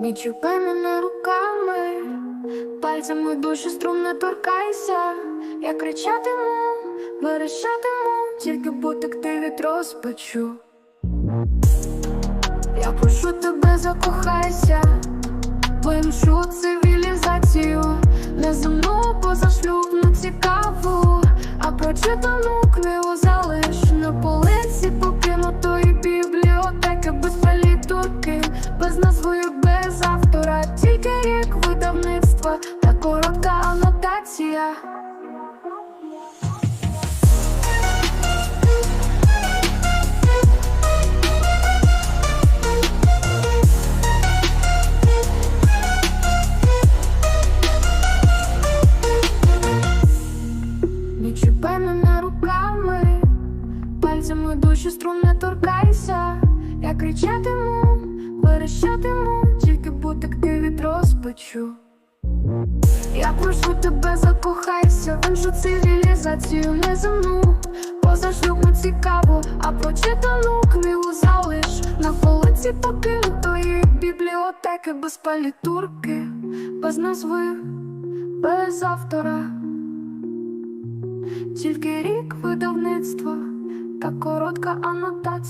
Не чіпай руками, пальцями душі струм не торкайся. Я кричатиму, верещатиму, тільки бутик від розпачу. Я прошу тебе, закохайся, Вимшу цивілізацію, неземну позашлюбну цікаву, а прочитану книгу залиш на полиці покинутої бібліотеки. Без палітурки, без назви, анотація. Не чіпай мене руками, пальцями душі струн не торкайся. Я кричатиму, верещатиму, тільки бутик ти від розпачу. Я прошу тебе, закохайся, в іншу цивілізацію неземну Позашлюбну цікаву, а прочитану книгу залиш На полиці покинутої бібліотеки без палітурки, без назви, без автора. Тільки рік видавництва та коротка анотація.